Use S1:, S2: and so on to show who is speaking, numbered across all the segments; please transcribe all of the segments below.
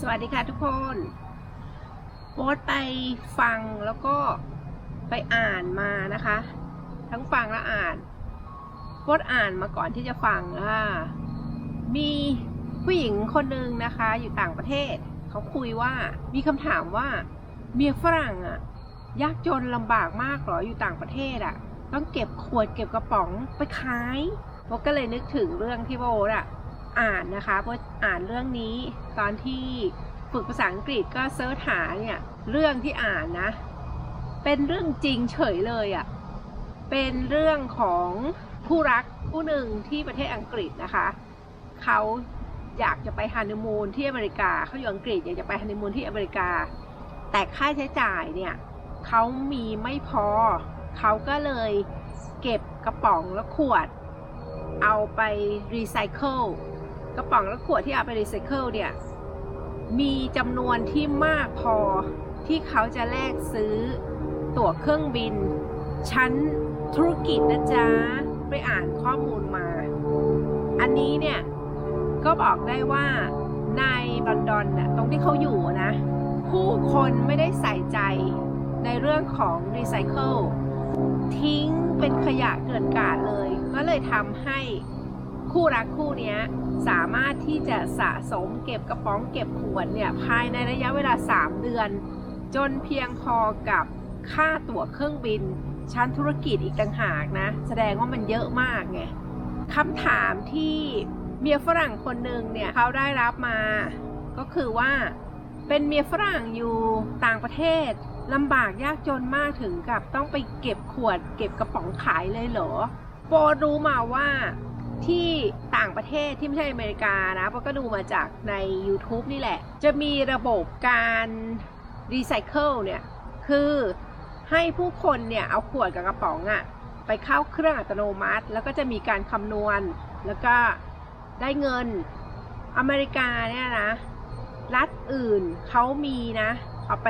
S1: สวัสดีค่ะทุกคนโบ๊ทไปฟังแล้วก็ไปอ่านมานะคะ ทั้งฟังและอ่านโบ๊ทอ่านมาก่อนที่จะฟังอ่ามีผู้หญิงคนหนึ่งนะคะ อยู่ต่างประเทศ เขาคุยว่ามีคำถามว่าเมียฝรั่งอะยากจนลำบากมากหรออยู่ต่างประเทศอะต้องเก็บขวดเก็บกระป๋องไปขายโบ๊ทก็เลยนึกถึงเรื่องที่โบ๊ทอะ อ่านนะคะเพราะอ่านเรื่องนี้ตอนที่ฝึกภาษาอังกฤษก็เซิร์ชหาเนี่ยเรื่องที่อ่านนะ เป็นเรื่องจริงเฉยเลยอะ่ะเป็นเรื่องของผู้รักผู้หนึ่งที่ประเทศอังกฤษนะคะเขาอยากจะไปฮันนีมูนที่อเมริกาเขาอยู่อังกฤษอยากจะไปฮันนีมูนที่อเมริกา แต่ค่าใช้จ่ายเนี่ยเขามีไม่พอเขาก็เลยเก็บกระป๋องและขวด เอาไปรีไซเคิล กระป๋องและขวดที่เอาไปรีไซเคิลเนี่ย มีจำนวนที่มากพอที่เขาจะแลกซื้อตั๋วเครื่องบิน ชั้นธุรกิจนะจ๊ะ ไปอ่านข้อมูลมา อันนี้เนี่ย ก็บอกได้ว่าในลอนดอนน่ะตรงที่เขาอยู่นะ ผู้คนไม่ได้ใส่ใจในเรื่องของรีไซเคิลทิ้งเป็นขยะเกลื่อนกาดเลย ก็เลยทำให้ คู่รักคู่นี้สามารถที่จะสะสมเก็บกระป๋องเก็บขวดเนี่ยภายในระยะเวลา 3 เดือน จนเพียงพอกับค่าตั๋วเครื่องบิน ชั้นธุรกิจอีกต่างหากนะ แสดงว่ามันเยอะมากไงคำถามที่เมียฝรั่งคนหนึ่งเนี่ยเขาได้รับมา ก็คือว่าเป็นเมียฝรั่งอยู่ต่างประเทศลำบากยากจนมากถึงกับต้องไปเก็บขวด เก็บกระป๋องขายเลยเหรอ โปรรู้มาว่า ที่ต่างประเทศที่ไม่ใช่อเมริกานะเพราะก็ดูมาจากใน YouTube นี่แหละ จะมีระบบการรีไซเคิลเนี่ย คือให้ผู้คนเนี่ยเอาขวดกับกระป๋องอะไปเข้าเครื่องอัตโนมัติ แล้วก็จะมีการคำนวณ แล้วก็ได้เงินอเมริกาเนี่ยนะ รัฐอื่นเขามีนะ เอาไป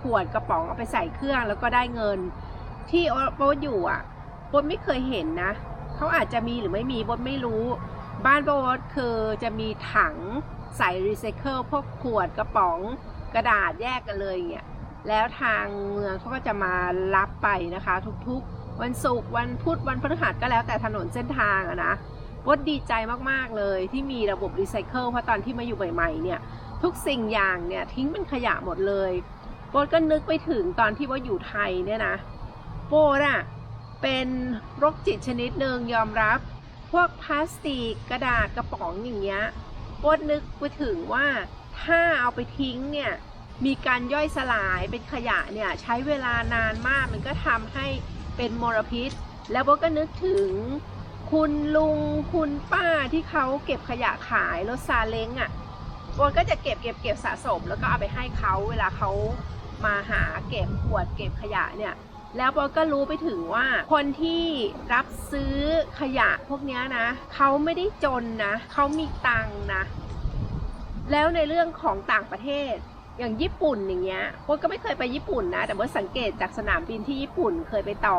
S1: ขวดกระป๋องเอาไปใส่เครื่องแล้วก็ได้เงิน ที่โป๊อยู่อะโป๊ไม่เคยเห็นนะ เขาอาจจะมีหรือไม่มีบดไม่รู้ บ้านโบดคือจะมีถังใส่รีไซเคิลพวกขวดกระป๋องกระดาษแยกกันเลยเงี้ยแล้วทางเมืองเขาก็จะมารับไปนะคะ ทุกๆ วันศุกร์วันพุธวันพฤหัสก็แล้วแต่ถนนเส้นทางอะนะบดดีใจมากๆเลยที่มีระบบรีไซเคิลเพราะตอนที่มาอยู่ใหม่ๆเนี่ยทุกสิ่งอย่างเนี่ยทิ้งเป็นขยะหมดเลยโบดก็นึกไปถึงตอนที่ว่าอยู่ไทยเนี่ยนะโบดอะ เป็นโรคจิตชนิดหนึ่งยอมรับ พวกพลาสติกกระดาษกระป๋องอย่างเงี้ยโบดนึกไปถึงว่าถ้าเอาไปทิ้งเนี่ยมีการย่อยสลายเป็นขยะเนี่ยใช้เวลานานมากมันก็ทำให้เป็นมลพิษ แล้วโบก็นึกถึงคุณลุงคุณป้าที่เขาเก็บขยะขายรถซาเล้งอะ่ะโบนก็จะเก็บเก็บเก็บสะสม แล้วก็เอาไปให้เขาเวลาเขามาหาเก็บขวดเก็บขยะเนี่ย แล้วโบก็รู้ไปถึงว่า คนที่รับซื้อขยะพวกนี้นะเขาไม่ได้จนนะเขามีตังนะ แล้วในเรื่องของต่างประเทศอย่างญี่ปุ่นอย่างเงี้ยโบก็ไม่เคยไปญี่ปุ่นนะ แต่โบสังเกตจากสนามบินที่ญี่ปุ่นเคยไปต่อ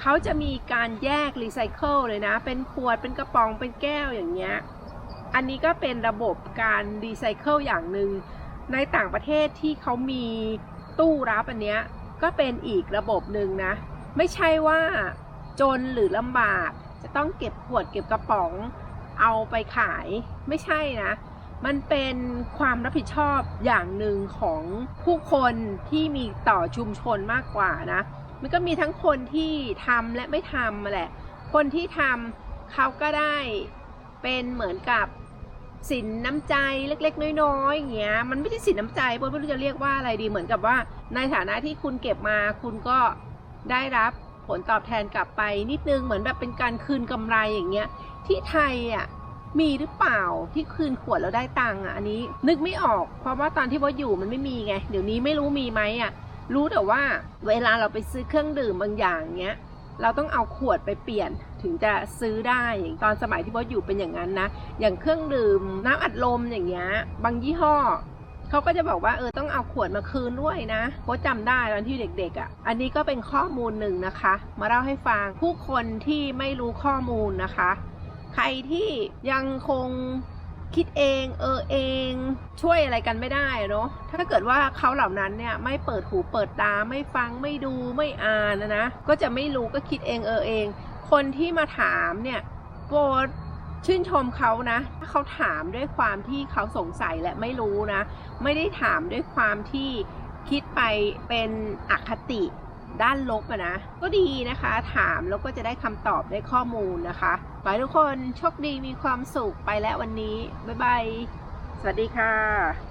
S1: เขาจะมีการแยกรีไซเคิลเลยนะ เป็นขวด เป็นกระป๋อง เป็นแก้วอย่างเงี้ย อันนี้ก็เป็นระบบการรีไซเคิลอย่างหนึ่งในต่างประเทศที่เขามีตู้รับอันเนี้ย ก็เป็นอีกระบบหนึ่งนะ ไม่ใช่ว่าจนหรือลำบากจะต้องเก็บขวดเก็บกระป๋องเอาไปขายไม่ใช่นะ มันเป็นความรับผิดชอบอย่างหนึ่งของผู้คนที่มีต่อชุมชนมากกว่านะ มันก็มีทั้งคนที่ทำและไม่ทำแหละ คนที่ทำเขาก็ได้เป็นเหมือนกับ สินน้ำใจเล็ก ๆ น้อยๆอย่างเงี้ยมันไม่ใช่สินน้ำใจเพราะไม่รู้จะเรียกว่าอะไรดีเหมือนกับว่า ในฐานะที่คุณเก็บมาคุณก็ได้รับผลตอบแทนกลับไปนิดนึงเหมือนแบบเป็นการคืนกำไรอย่างเงี้ยที่ไทยอะมีหรือเปล่าที่คืนขวดแล้วได้ตังค์อะอันนี้ นึกไม่ออกเพราะว่าตอนที่ว่าอยู่มันไม่มีไง เดี๋ยวนี้ไม่รู้มีไหมอะรู้แต่ว่าเวลาเราไปซื้อเครื่องดื่มบางอย่างเงี้ย เราต้องเอาขวดไปเปลี่ยนถึงจะซื้อได้อย่างตอนสมัยที่บอสอยู่เป็นอย่างนั้นนะ อย่างเครื่องดื่มน้ำอัดลมอย่างเงี้ยบางยี่ห้อเขาก็จะบอกว่าเออต้องเอาขวดมาคืนด้วยนะโค้ชจำได้ตอนที่เด็กๆอะ่ะ อันนี้ก็เป็นข้อมูลหนึ่งนะคะ มาเล่าให้ฟังผู้คนที่ไม่รู้ข้อมูลนะคะ ใครที่ยังคง คิดเองเออเองช่วยอะไรกันไม่ได้เนาะถ้าเกิดว่าเขาเหล่านั้นเนี่ยไม่เปิดหูเปิดตาไม่ฟังไม่ดูไม่อ่านนะนะก็จะไม่รู้ก็คิดเองเออเอง คนที่มาถามเนี่ยโปรดชื่นชมเขานะถ้าเขาถามด้วยความที่เขาสงสัยและไม่รู้นะ ไม่ได้ถามด้วยความที่คิดไปเป็นอคติด้านลบนะ ก็ดีนะคะ ถามแล้วก็จะได้คำตอบได้ข้อมูลนะคะ ขอให้ทุกคนโชคดีมีความสุขไปแล้ววันนี้ บ๊ายบาย สวัสดีค่ะ